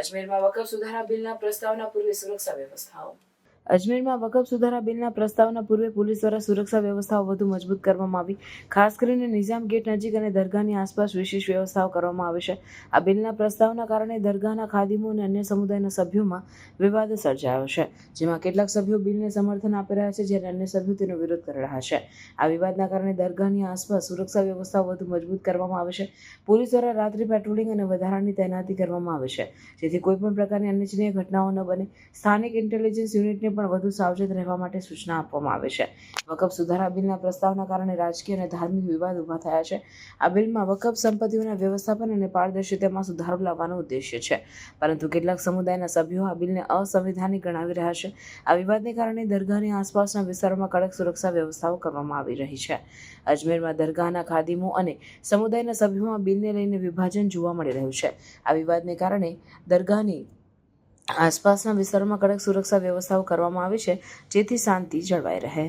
અજમેરમાં વકફ સુધારા બિલના પ્રસ્તાવના પૂર્વે સુરક્ષા વ્યવસ્થાઓ. અજમેરમાં વકફ સુધારા બિલના પ્રસ્તાવના પૂર્વે પોલીસ દ્વારા સુરક્ષા વ્યવસ્થાઓ વધુ મજબૂત કરવામાં આવી. ખાસ કરીને નિઝામ ગેટ નજીક અને દરગાહની આસપાસ વિશેષ વ્યવસ્થાઓ કરવામાં આવી છે. આ બિલના પ્રસ્તાવના કારણે દરગાહના ખાદીમો અને અન્ય સમુદાયના સભ્યોમાં વિવાદ સર્જાયો છે, જેમાં કેટલાક સભ્યો બિલને સમર્થન આપી રહ્યા છે, જ્યારે અન્ય સભ્યો તેનો વિરોધ કરી રહ્યા છે. આ વિવાદના કારણે દરગાહની આસપાસ સુરક્ષા વ્યવસ્થાઓ વધુ મજબૂત કરવામાં આવે છે. પોલીસ દ્વારા રાત્રિ પેટ્રોલિંગ અને વધારાની તૈનાતી કરવામાં આવે છે, જેથી કોઈપણ પ્રકારની અનિચ્છનીય ઘટનાઓ ન બને. સ્થાનિક ઇન્ટેલિજન્સ યુનિટને પણ વધુ સાવચેત રહેવા માટે સૂચના આપવામાં આવે છે. વકફ સુધારા બિલના પ્રસ્તાવના કારણે રાજકીય અને ધાર્મિક વિવાદ ઊભા થયા છે. આ બિલમાં વકફ સંપત્તિઓના વ્યવસ્થાપન અને પારદર્શિતામાં સુધારો લાવવાનો ઉદ્દેશ્ય છે. પરંતુ કેટલાક સમુદાયના સભ્યો આ બિલને અસંવિધાનિક ગણાવી રહ્યા છે. આ વિવાદને કારણે દરગાહની આસપાસના વિસ્તારોમાં કડક સુરક્ષા વ્યવસ્થાઓ કરવામાં આવી રહી છે. અજમેરમાં દરગાહના ખાદીમો અને સમુદાયના સભ્યોમાં બિલને લઈને વિભાજન જોવા મળી રહ્યું છે. આ વિવાદને કારણે દરગાહની આસપાસના વિસ્તારોમાં કડક સુરક્ષા વ્યવસ્થાઓ કરવામાં આવી છે જેથી શાંતિ જળવાઈ રહે.